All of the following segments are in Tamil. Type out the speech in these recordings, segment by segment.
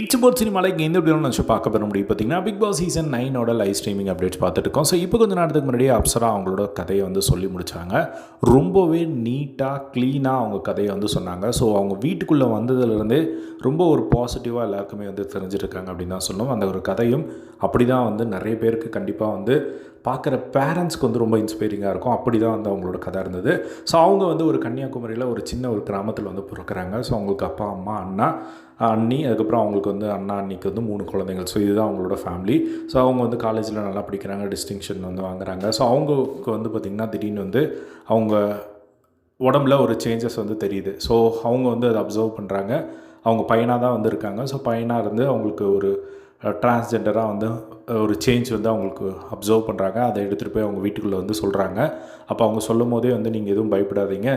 இட்ஸ் போர்ட் சினிமாவில் இங்கே எந்த எப்படி நினச்சி பார்க்க பெற முடியும் பார்த்தீங்கன்னா பிக் பாஸ் சீசன் நைனோட லைவ் ஸ்ட்ரீமிங் அப்டேட்ஸ் பார்த்துட்டு இருக்கோம். ஸோ இப்போ கொஞ்சம் நேரத்துக்கு முன்னாடி அப்சரா அவங்களோட கதையை வந்து சொல்லி முடித்தாங்க ரொம்பவே நீட்டாக க்ளீனாக அவங்க கதையை வந்து சொன்னாங்க. ஸோ அவங்க வீட்டுக்குள்ளே வந்ததுலேருந்தே ரொம்ப ஒரு பாசிட்டிவாக எல்லாருக்குமே வந்து தெரிஞ்சிருக்காங்க அப்படின்னு தான் சொல்லணும். அந்த ஒரு கதையும் அப்படி தான் வந்து நிறைய பேருக்கு கண்டிப்பாக வந்து பார்க்குற பேரண்ட்ஸ்க்கு வந்து ரொம்ப இன்ஸ்பைரிங்காக இருக்கும். அப்படி தான் வந்து அவங்களோட கதை இருந்தது. ஸோ அவங்க வந்து ஒரு கன்னியாகுமரியில் ஒரு சின்ன ஒரு கிராமத்தில் வந்து பிறக்கிறாங்க. ஸோ அவங்களுக்கு அப்பா அம்மா அண்ணா அண்ணி அதுக்கப்புறம் அவங்களுக்கு வந்து அண்ணா அண்ணிக்கு வந்து மூணு குழந்தைகள். ஸோ இதுதான் அவங்களோட ஃபேமிலி ஸோ அவங்க வந்து காலேஜில் நல்லா படிக்கிறாங்க டிஸ்டிங்ஷன் வந்து வாங்குறாங்க. ஸோ அவங்களுக்கு வந்து பார்த்திங்கன்னா திடீர்னு வந்து அவங்க உடம்புல ஒரு சேஞ்சஸ் வந்து தெரியுது. ஸோ அவங்க வந்து அதை அப்சர்வ் பண்ணுறாங்க அவங்க பையனாக தான் வந்து இருக்காங்க ஸோ பையனாக இருந்து அவங்களுக்கு ஒரு டிரான்ஸ்ஜெண்டராக வந்து ஒரு சேஞ்ச் வந்து அவங்களுக்கு அப்சர்வ் பண்ணுறாங்க அதை எடுத்துகிட்டு போய் அவங்க வீட்டுக்குள்ளே வந்து சொல்கிறாங்க அப்போ அவங்க சொல்லும் போதே வந்து நீங்கள் எதுவும் பயப்படாதீங்க.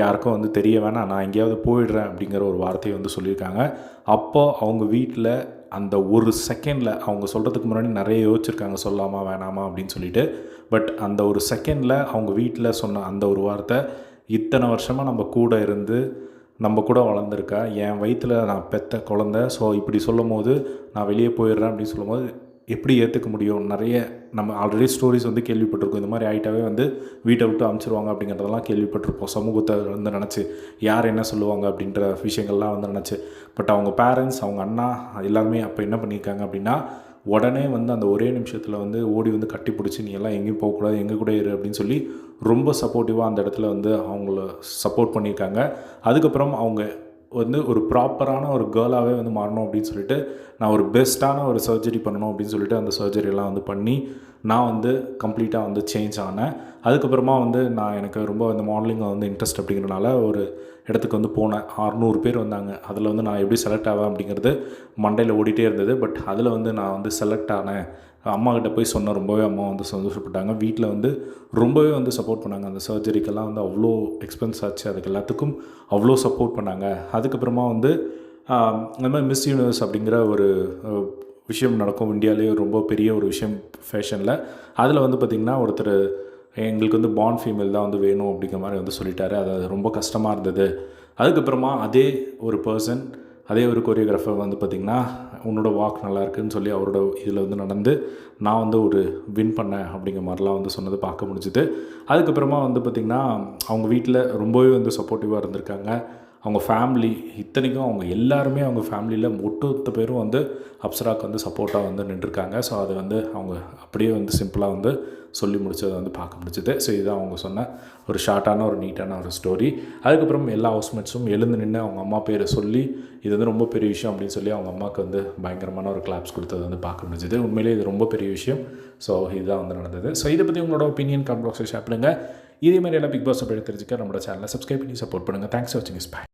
யாருக்கும் வந்து தெரிய வேணாம். நான் எங்கேயாவது போயிடுறேன் அப்படிங்கிற ஒரு வார்த்தையை வந்து சொல்லியிருக்காங்க. அப்போ அவங்க வீட்டில் அந்த ஒரு செகண்டில் அவங்க சொல்கிறதுக்கு முன்னாடி நிறைய யோசிச்சிருக்காங்க. சொல்லாமா வேணாமா அப்படின்னு சொல்லிட்டு. பட் அந்த ஒரு செகண்டில் அவங்க வீட்டில் சொன்ன அந்த ஒரு வார்த்தை இத்தனை வருஷமாக நம்ம கூட இருந்து நம்ம கூட வளர்ந்துருக்கா? என் வயிற்றில் நான் பெத்த குழந்த. ஸோ இப்படி சொல்லும் போது நான் வெளியே போயிடுறேன் அப்படின்னு சொல்லும்போது எப்படி ஏற்றுக்க முடியும்? நிறைய நம்ம ஆல்ரெடி ஸ்டோரிஸ் வந்து கேள்விப்பட்டிருக்கோம். இந்த மாதிரி ஆகிட்டாவே வந்து வீட்டை விட்டு அனுப்பிச்சிருவாங்க அப்படிங்கிறதெல்லாம் கேள்விப்பட்டிருப்போம். சமூகத்தை வந்து நினச்சி யார் என்ன சொல்லுவாங்க அப்படின்ற விஷயங்கள்லாம் வந்து நினச்சி. பட் அவங்க பேரண்ட்ஸ் அவங்க அண்ணா எல்லாருமே அப்போ என்ன பண்ணியிருக்காங்க அப்படின்னா உடனே வந்து அந்த ஒரே நிமிஷத்தில் வந்து ஓடி வந்து கட்டி பிடிச்சி நீ எல்லாம் எங்கேயும் போகக்கூடாது எங்கள் கூட இரு அப்படின்னு சொல்லி ரொம்ப சப்போர்ட்டிவாக அந்த இடத்துல வந்து அவங்கள சப்போர்ட் பண்ணியிருக்காங்க. அதுக்கப்புறம் அவங்க வந்து ஒரு ப்ராப்பரான ஒரு கேர்ளாகவே வந்து மாறணும் அப்படின்னு சொல்லிட்டு நான் ஒரு பெஸ்ட்டான ஒரு சர்ஜரி பண்ணணும் அப்படின்னு சொல்லிட்டு அந்த சர்ஜரியெல்லாம் வந்து பண்ணி நான் வந்து கம்ப்ளீட்டாக வந்து சேஞ்ச் ஆனேன். அதுக்கப்புறமா வந்து நான் எனக்கு ரொம்ப இந்த மாடலிங்கில் வந்து இன்ட்ரெஸ்ட் அப்படிங்கிறனால ஒரு இடத்துக்கு வந்து போனேன். அறுநூறு பேர் வந்தாங்க. அதில் வந்து நான் எப்படி செலக்ட் ஆவேன் அப்படிங்கிறது மண்டையில் ஓடிட்டே இருந்தது. பட் அதில் வந்து நான் வந்து செலக்ட் ஆனேன். அம்மாக்கிட்ட போய் சொன்ன ரொம்பவே அம்மா வந்து சந்தோஷப்பட்டாங்க. வீட்டில் வந்து ரொம்பவே வந்து சப்போர்ட் பண்ணாங்க. அந்த சர்ஜரிக்கெல்லாம் வந்து அவ்வளோ எக்ஸ்பென்ஸ் ஆச்சு. அதுக்கு எல்லாத்துக்கும் அவ்வளோ சப்போர்ட் பண்ணாங்க. அதுக்கப்புறமா வந்து இந்த மாதிரி மிஸ் யூனிவர்ஸ் அப்படிங்கிற ஒரு விஷயம் நடக்கும். இந்தியாவிலேயே ரொம்ப பெரிய ஒரு விஷயம் ஃபேஷனில் அதில் வந்து பார்த்திங்கன்னா ஒருத்தர் எங்களுக்கு வந்து பாண்ட் ஃபீமேல் தான் வந்து வேணும் அப்படிங்கிற மாதிரி வந்து சொல்லிட்டாரு. அது ரொம்ப கஷ்டமாக இருந்தது. அதுக்கப்புறமா அதே ஒரு பர்சன் அதே ஒரு கொரியோகிராஃபர் வந்து பார்த்திங்கன்னா உன்னோட வாக் நல்லா இருக்குன்னு சொல்லி அவரோட இதில் வந்து நடந்து நான் வந்து ஒரு வின் பண்ணேன் அப்படிங்கிற மாதிரிலாம் வந்து சொன்னது பார்க்க முடிஞ்சுது. அதுக்கப்புறமா வந்து பார்த்திங்கன்னா அவங்க வீட்டில் ரொம்பவே வந்து சப்போர்ட்டிவாக இருந்திருக்காங்க. அவங்க ஃபேமிலி இத்தனைக்கும் அவங்க எல்லாருமே அவங்க ஃபேமிலியில் ஒட்டுமொத்த பேரும் வந்து அப்சராக்கு வந்து சப்போர்ட்டாக வந்து நின்றுருக்காங்க. ஸோ அது வந்து அவங்க அப்படியே வந்து சிம்பிளாக வந்து சொல்லி முடிச்சதை வந்து பார்க்க முடிச்சது ஸோ இதுதான் அவங்க சொன்ன ஒரு ஷார்ட்டான ஒரு நீட்டான ஒரு ஸ்டோரி அதுக்கப்புறம் எல்லா ஹவுஸ்மேட்ஸும் எழுந்து நின்று அவங்க அம்மா பேரை சொல்லி இது வந்து ரொம்ப பெரிய விஷயம் அப்படின்னு சொல்லி அவங்க அம்மாவுக்கு வந்து பயங்கரமான ஒரு கிளாப்ஸ் கொடுத்தது வந்து பார்க்க முடிஞ்சது. உண்மையிலே இது ரொம்ப பெரிய விஷயம். ஸோ இதுதான் வந்து நடந்தது. ஸோ இதை பற்றி உங்களோட ஒப்பீனியன் கமெண்ட் பாக்ஸில் ஷேர் பண்ணுங்கள் இதே மாதிரி எல்லாம் பிக் பாஸ் அப்படி தெரிஞ்சுக்க நம்மளோட சேனலை சப்ஸ்கிரைப் பண்ணி சப்போர்ட் பண்ணுங்கள் தேங்க்ஸ் ஃபார் வாட்சிங் இஸ் பை